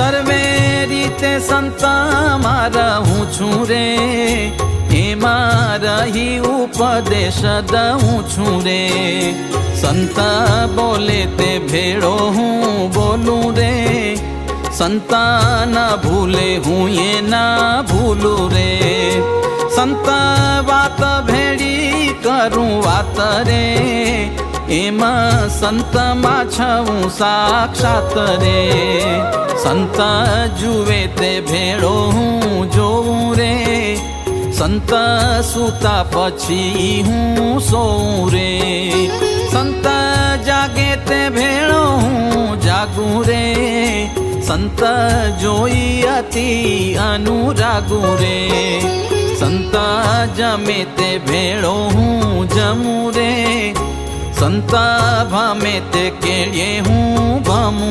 સર્વે રીતે સંતા મારા હું છું રે. એમાં રહી ઉપદેશ દઉં છું રે. સંતા બોલે તે ભેળો હું બોલું રે. સંતા ના ભૂલે હું એ ના ભૂલું રે. સંતા વાત ભેળી કરું વાત રે. એમાં સંતમાં છું સાક્ષાત રે. સંત જુએ તે ભેળો હું જોઉં રે. સંત સૂતા પછી હું સોઉં રે. સંત જાગે તે ભેળો હું જાગું રે. સંત જોઈ અતિ અનુરાગું રે. સંત જમે તે ભેળો હું જમું રે. સંત ભામે તે કેળીએ હું ભમું